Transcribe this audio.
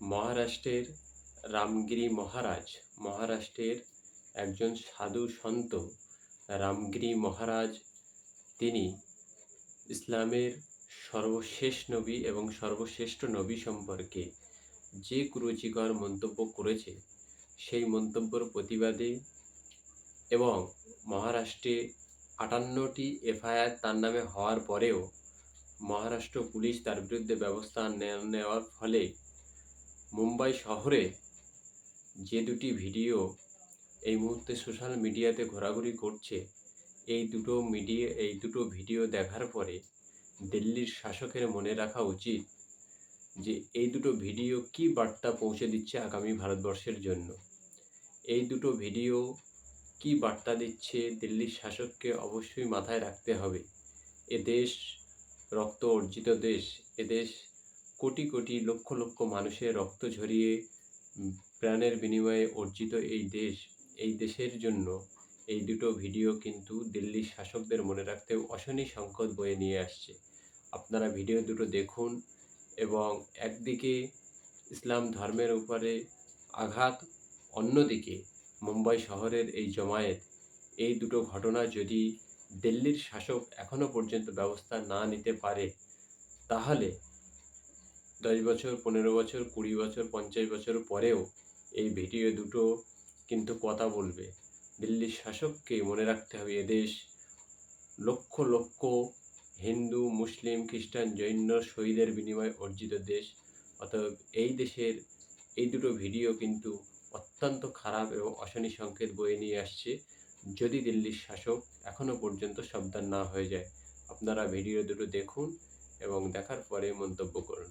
মহারাষ্ট্রের রামগিরি মহারাজ, মহারাষ্ট্রের একজন সাধু সন্ত রামগিরি মহারাজ, তিনি ইসলামের সর্বশেষ নবী এবং সর্বশ্রেষ্ঠ নবী সম্পর্কে যে কুরুচিকর মন্তব্য করেছে, সেই মন্তব্যের প্রতিবাদে এবং মহারাষ্ট্রে আটান্নটি এফআইআর তার নামে হওয়ার পরেও মহারাষ্ট্র পুলিশ তার বিরুদ্ধে ব্যবস্থা নেওয়ার ফলে মুম্বাই শহরে যে দুটি ভিডিও এই মুহূর্তে সোশ্যাল মিডিয়াতে ঘোরাঘুরি করছে, এই দুটো মিডিয়া, এই দুটো ভিডিও দেখার পরে দিল্লির শাসকের মনে রাখা উচিত যে এই দুটো ভিডিও কি বার্তা পৌঁছে দিচ্ছে আগামী ভারতবর্ষের জন্য। এই দুটো ভিডিও কি বার্তা দিচ্ছে দিল্লির শাসককে অবশ্যই মাথায় রাখতে হবে। এ দেশ রক্ত অর্জিত দেশ, এ দেশ কোটি কোটি লক্ষ লক্ষ মানুষের রক্ত ঝরিয়ে প্রাণের বিনিময়ে অর্জিত এই দেশ, এই দেশের জন্য এই দুটো ভিডিও কিন্তু দিল্লির শাসকদের মনে রাখতে অশনি সংকট বয়ে নিয়ে আসছে। আপনারা ভিডিও দুটো দেখুন এবং একদিকে ইসলাম ধর্মের উপরে আঘাত, অন্যদিকে মুম্বাই শহরের এই জমায়েত। এই দুটো ঘটনা যদি দিল্লির শাসক এখনও পর্যন্ত ব্যবস্থা না নিতে পারে, তাহলে দশ বছর, পনেরো বছর, কুড়ি বছর, পঞ্চাশ বছর পরেও এই ভিডিও দুটো কিন্তু কথা বলবে। দিল্লির শাসককে মনে রাখতে হবে এদেশ লক্ষ লক্ষ হিন্দু, মুসলিম, খ্রিস্টান, জৈন শহীদের বিনিময়ে অর্জিত দেশ। অতএব এই দেশের এই দুটো ভিডিও কিন্তু অত্যন্ত খারাপ এবং অশনি সংকেত বয়ে নিয়ে আসছে যদি দিল্লির শাসক এখনও পর্যন্ত সাবধান না হয়ে যায়। আপনারা ভিডিও দুটো দেখুন এবং দেখার পরে মন্তব্য করুন।